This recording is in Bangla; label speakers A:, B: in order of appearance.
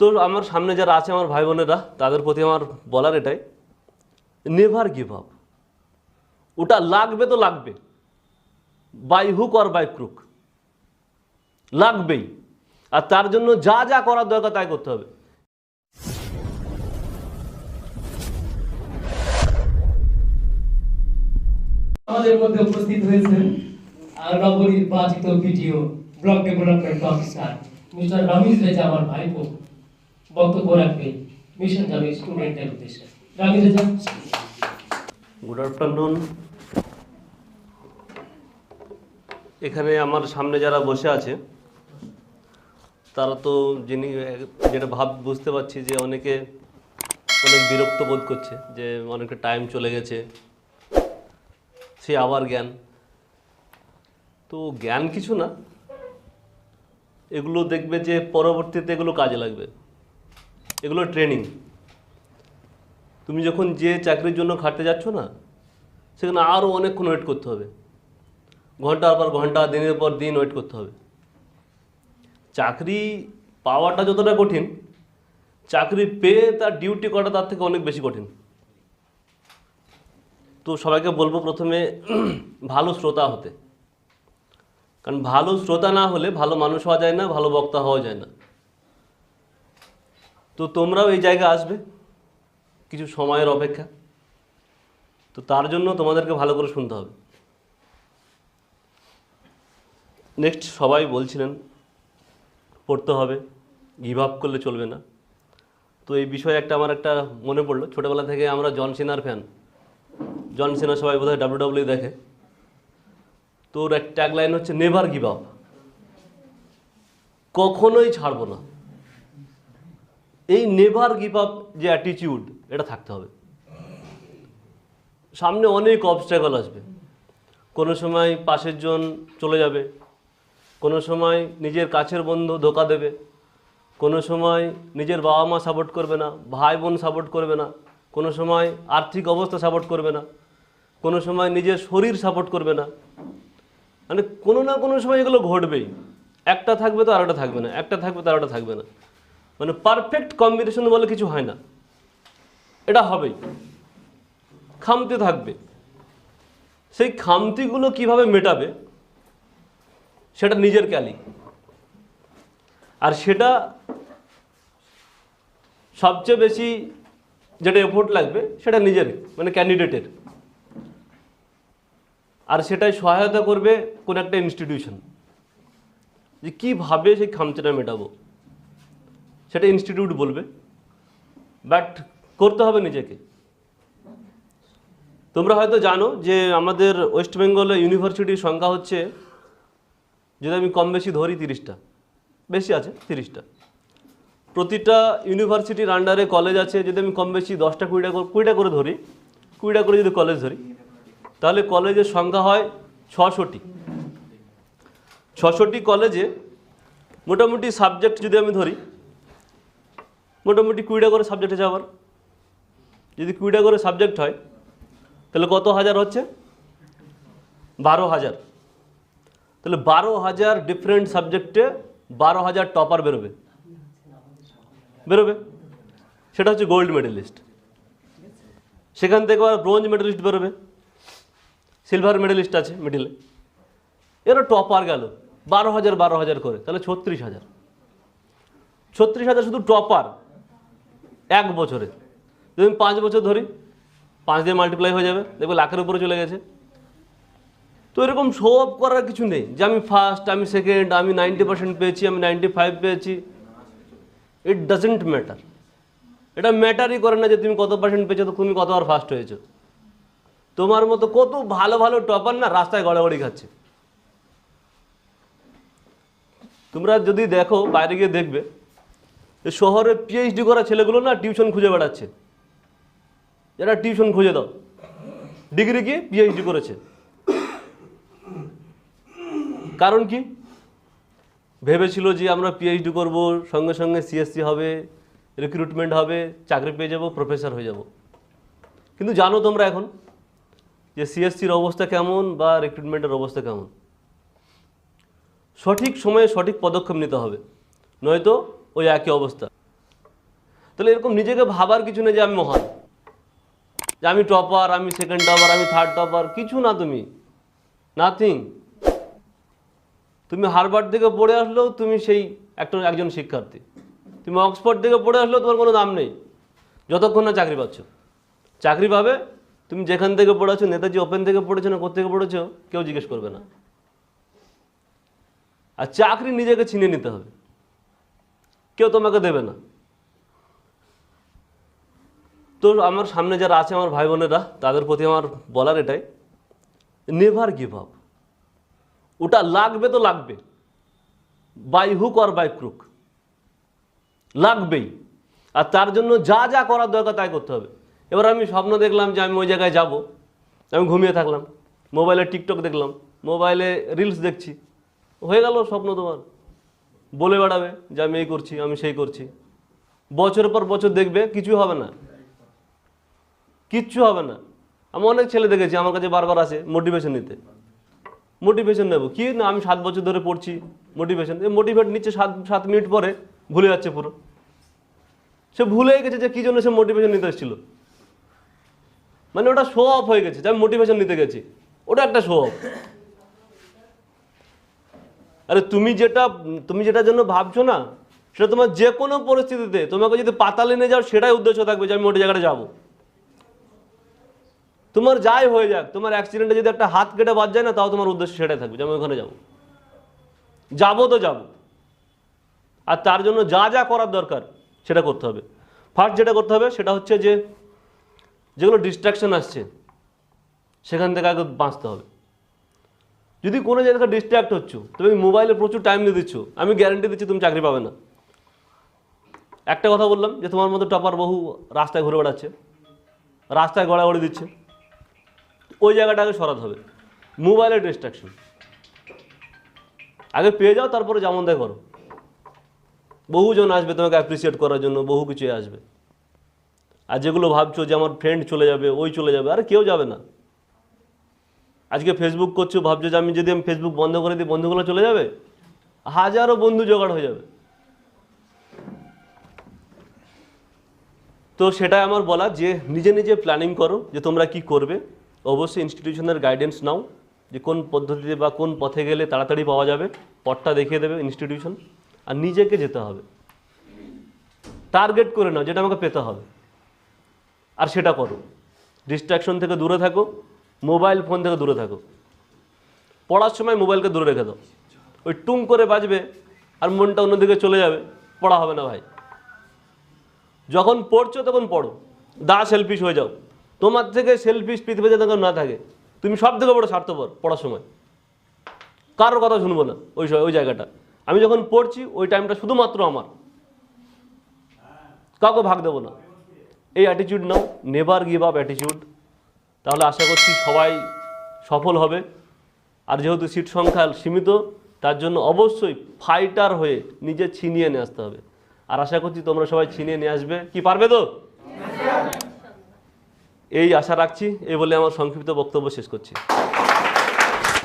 A: তো আমার সামনে যারা আছে, আমার ভাই বোনেরা, তাদের প্রতি আমার বলার এটাই নেভার গিভ আপ ওটা লাগবে তো লাগবে। বাই হুক আর বাই ক্রুক লাগবেই। আর তার জন্য যা যা করার দরকার তাই করতে হবে।
B: আমাদের মধ্যে উপস্থিত হয়েছেন নগরীর নির্বাচিত video block development officer, mister Ramiz Reza, আমার ভাইপো। বক্তব্য মিশন উদ্দেশ্যে।
A: গুড আফটারনুন এখানে আমার সামনে যারা বসে আছে, তারা তো যিনি, যেটা ভাব, বুঝতে পারছি যে অনেকে অনেক বিরক্ত বোধ করছে যে অনেকটা টাইম চলে গেছে। সে আবার জ্ঞান। তো জ্ঞান কিছু না, এগুলো দেখবে যে পরবর্তীতে এগুলো কাজে লাগবে। এগুলো ট্রেনিং তুমি যখন যে চাকরির জন্য খাটতে যাচ্ছ না, সেখানে আরও অনেকক্ষণ ওয়েট করতে হবে। ঘণ্টার পর ঘণ্টা, দিনের পর দিন ওয়েট করতে হবে। চাকরি পাওয়াটা যতটা কঠিন, চাকরি পেয়ে তার ডিউটি করাটা তার থেকে অনেক বেশি কঠিন। তো সবাইকে বলব প্রথমে ভালো শ্রোতা হতে। কারণ ভালো শ্রোতা না হলে ভালো মানুষ হওয়া যায় না, ভালো বক্তা হওয়া যায় না। তো তোমরাও এই জায়গা আসবে। কিছু সময়ের অপেক্ষা। তো তার জন্য তোমাদেরকে ভালো করে শুনতে হবে। নেক্সট সবাই বলছিলেন, পড়তে হবে গিভ আপ করলে চলবে না। তো এই বিষয়ে একটা আমার একটা মনে পড়ল। ছোটোবেলা থেকে আমরা জন সিনার ফ্যান জন সিনা সবাই বোধহয় ডাব্লিউ ডাব্লিউ দেখে। তোর এক ট্যাগ লাইন হচ্ছে নেভার গিভ আপ কখনোই ছাড়বো না। এই নেভার গিভ আপ যে অ্যাটিটিউড এটা থাকতে হবে। সামনে অনেক অবস্ট্রাগল আসবে। কোনো সময় পাশের জন চলে যাবে, কোনো সময় নিজের কাছের বন্ধু ধোকা দেবে, কোনো সময় নিজের বাবা মা সাপোর্ট করবে না ভাই বোন সাপোর্ট করবে না, কোনো সময় আর্থিক অবস্থা সাপোর্ট করবে না, কোনো সময় নিজের শরীর সাপোর্ট করবে না। মানে কোনো না কোনো সময় এগুলো ঘটবেই। একটা থাকবে তো আরেকটা থাকবে না, একটা থাকবে তো আরেকটা থাকবে না। মানে পারফেক্ট কম্বিনেশন বলে কিছু হয় না। এটা হবেই। খামতি থাকবে। সেই খামতিগুলো কীভাবে মেটাবে, সেটা নিজের ক্যালি। আর সেটা সবচেয়ে বেশি যেটা এফোর্ট লাগবে, সেটা নিজের মানে ক্যান্ডিডেটের আর সেটাই সহায়তা করবে কোন একটা ইনস্টিটিউশন যে কীভাবে সেই খামতিটা মেটাবো। সেটা ইনস্টিটিউট বলবে বাট করতে হবে নিজেকে। তোমরা হয়তো জানো যে আমাদের ওয়েস্ট বেঙ্গলে ইউনিভার্সিটির সংখ্যা হচ্ছে, যদি আমি কম বেশি ধরি তিরিশটা, বেশি আছে তিরিশটা। প্রতিটা ইউনিভার্সিটির আন্ডারে কলেজ আছে, যদি আমি কম বেশি দশটা, কুড়িটা কুড়িটা করে ধরি, কুড়িটা করে যদি কলেজ ধরি, তাহলে কলেজের সংখ্যা হয় ছশোটি। ছশোটি কলেজে মোটামুটি সাবজেক্ট যদি আমি ধরি মোটামুটি কুড়িটা করে সাবজেক্ট সাবজেক্টে যাওয়ার যদি কুড়িটা করে সাবজেক্ট হয়, তাহলে কত হাজার হচ্ছে? বারো হাজার। তাহলে বারো হাজার ডিফারেন্ট সাবজেক্টে বারো হাজার টপার বেরোবে। বেরোবে। সেটা হচ্ছে গোল্ড মেডেলিস্ট সেখান থেকে আবার ব্রোঞ্জ মেডেলিস্ট বেরোবে। সিলভার মেডেলিস্ট আছে মিডিলে এরা টপার গেল। বারো হাজার বারো হাজার করে। তাহলে ছত্রিশ হাজার। ছত্রিশ হাজার শুধু টপার এক বছরে। যদি আমি পাঁচ বছর ধরি, পাঁচ দিয়ে মাল্টিপ্লাই হয়ে যাবে, দেখবে লাখের উপরে চলে গেছে। তো এরকম শো অফ করার কিছু নেই। যে আমি ফার্স্ট আমি সেকেন্ড আমি নাইনটি পার্সেন্ট পেয়েছি, আমি নাইনটি ফাইভ পেয়েছি ইট ডাজেন্ট ম্যাটার এটা ম্যাটারই করে না যে তুমি কত পার্সেন্ট পেয়েছ, তো তুমি কতবার ফার্স্ট হয়েছো। তোমার মতো কত ভালো ভালো টপার না রাস্তায় গড়াগড়ি খাচ্ছে। তোমরা যদি দেখো, বাইরে গিয়ে দেখবে শহরে পিএইচডি করা ছেলেগুলো না টিউশন খুঁজে বেড়াচ্ছে। যারা টিউশন খুঁজে দাও। ডিগ্রি কি? পিএইচডি করেছে। কারণ কি? ভেবেছিল যে আমরা পিএইচডি করব, সঙ্গে সঙ্গে সিএসসি হবে রিক্রুটমেন্ট হবে, চাকরি পেয়ে যাব প্রফেসর হয়ে যাব। কিন্তু জানো তোমরা এখন যে সিএসসির অবস্থা কেমন বা রিক্রুটমেন্টের অবস্থা কেমন? সঠিক সময়ে সঠিক পদক্ষেপ নিতে হবে। নয়তো ওই একই অবস্থা। তাহলে এরকম নিজেকে ভাবার কিছু নেই যে আমি মহান। যে আমি টপার আমি সেকেন্ড টপার আমি থার্ড টপার কিছু না তুমি। নাথিং তুমি হারবার্ড থেকে পড়ে আসলেও তুমি সেই একটা, একজন শিক্ষার্থী। তুমি অক্সফোর্ড থেকে পড়ে আসলেও তোমার কোনো দাম নেই। যতক্ষণ না চাকরি পাচ্ছ। চাকরি পাবে, তুমি যেখান থেকে পড়েছো নেতাজি ওপেন থেকে পড়েছো না কোথেকে পড়েছো, কেউ জিজ্ঞেস করবে না। আর চাকরি নিজেকে ছিনিয়ে নিতে হবে। কেউ তোমাকে দেবে না। তো আমার সামনে যারা আছে, আমার ভাই বোনেরা, তাদের প্রতি আমার বলার এটাই, নেভার গিভ আপ। ওটা লাগবে তো লাগবে। বাই হুক আর বাই ক্রুক। লাগবেই। আর তার জন্য যা যা করার দরকার তাই করতে হবে। এবার আমি স্বপ্ন দেখলাম যে আমি ওই জায়গায় যাব। আমি ঘুমিয়ে থাকলাম। মোবাইলে টিকটক দেখলাম। মোবাইলে রিলস দেখছি। হয়ে গেল স্বপ্ন তোমার। বলে বেড়াবে যে আমি এই করছি, আমি সেই করছি। বছরের পর বছর দেখবে কিছু হবে না। কিচ্ছু হবে না। আমি অনেক ছেলে দেখেছি, আমার কাছে বারবার আসে মোটিভেশন নিতে। মোটিভেশন নেব। কি না, আমি সাত বছর ধরে পড়ছি মোটিভেশন এই মোটিভেট নিচ্ছে সাত সাত মিনিট পরে ভুলে যাচ্ছে পুরো। সে ভুলে গেছে যে কী জন্য সে মোটিভেশন নিতে এসেছিল। মানে ওটা শো অফ হয়ে গেছে, যে আমি মোটিভেশন নিতে গেছি। ওটা একটা শো অফ আরে তুমি যেটা, তুমি যেটার জন্য ভাবছ না, সেটা তোমার যে কোনো পরিস্থিতিতে তোমাকে যদি পাতালে নিয়ে যাও, সেটাই উদ্দেশ্য থাকবে যে আমি ওটা জায়গাটা যাব। তোমার যাই হয়ে যাক, তোমার অ্যাক্সিডেন্টে যদি একটা হাত কেটে বাদ যায় না, তাও তোমার উদ্দেশ্য সেটাই থাকবে যে আমি ওখানে যাব। যাব তো যাব। আর তার জন্য যা যা করার দরকার, সেটা করতে হবে। ফার্স্ট যেটা করতে হবে, সেটা হচ্ছে যে, যেগুলো ডিস্ট্রাকশন আসছে, সেখান থেকে আগে বাঁচতে হবে। যদি কোনো জায়গায় ডিস্ট্র্যাক্ট হচ্ছ, তুমি মোবাইলে প্রচুর টাইম দিয়ে দিচ্ছ, আমি গ্যারান্টি দিচ্ছি তুমি চাকরি পাবে না। একটা কথা বললাম যে তোমার মতো টপার বহু রাস্তায় ঘুরে বেড়াচ্ছে, রাস্তায় গড়াগড়ি দিচ্ছে, ওই জায়গাটাকে সরাতে হবে। মোবাইলের ডিস্ট্রাকশন আগে পেয়ে যাও, তারপরে যেমন দেয় করো বহুজন আসবে তোমাকে অ্যাপ্রিসিয়েট করার জন্য, বহু কিছু আসবে। আর যেগুলো ভাবছ যে আমার ফ্রেন্ড চলে যাবে, ওই চলে যাবে, আরে কেউ যাবে না। আজকে ফেসবুক করছ, ভাবছ যে আমি যদি আমি ফেসবুক বন্ধ করে দিই, বন্ধুগুলো চলে যাবে? হাজারো বন্ধু জোগাড় হয়ে যাবে। তো সেটাই আমার বলা, যে নিজে নিজে প্ল্যানিং করো যে তোমরা কি করবে। অবশ্যই ইনস্টিটিউশনের গাইডেন্স নাও, যে কোন পদ্ধতিতে বা কোন পথে গেলে তাড়াতাড়ি পাওয়া যাবে। পথটা দেখিয়ে দেবে ইনস্টিটিউশন আর নিজেকে যেতে হবে। টার্গেট করে নাও, যেটা আমাকে পেতে হবে। আর সেটা করো। ডিস্ট্রাকশন থেকে দূরে থাকো। মোবাইল ফোন থেকে দূরে থাকো। পড়ার সময় মোবাইলকে দূরে রেখে দাও। ওই টুং করে বাজবে আর মনটা অন্যদিকে চলে যাবে। পড়া হবে না ভাই। যখন পড়ছো তখন পড়ো। দা সেলফিশ হয়ে যাও। তোমার থেকে সেলফিশ পৃথিবীতে তখন না থাকে। তুমি সব থেকে বড় স্বার্থপর পড়ার সময়। কারোর কথা শুনব না ওই সময়, ওই জায়গাটা। আমি যখন পড়ছি ওই টাইমটা শুধুমাত্র আমার। কাউকে ভাগ দেবো না। এই অ্যাটিচিউড নাও। নেভার গিভ আপ অ্যাটিটিউড তাহলে আশা করছি সবাই সফল হবে। আর যেহেতু সিট সংখ্যা সীমিত তার জন্য অবশ্যই ফাইটার হয়ে নিজে ছিনিয়ে নিয়ে আসতে হবে। আর আশা করছি তোমরা সবাই ছিনিয়ে নিয়ে আসবে। কি পারবে তো? এই আশা রাখছি। এই বলে আমার সংক্ষিপ্ত বক্তব্য শেষ করছি।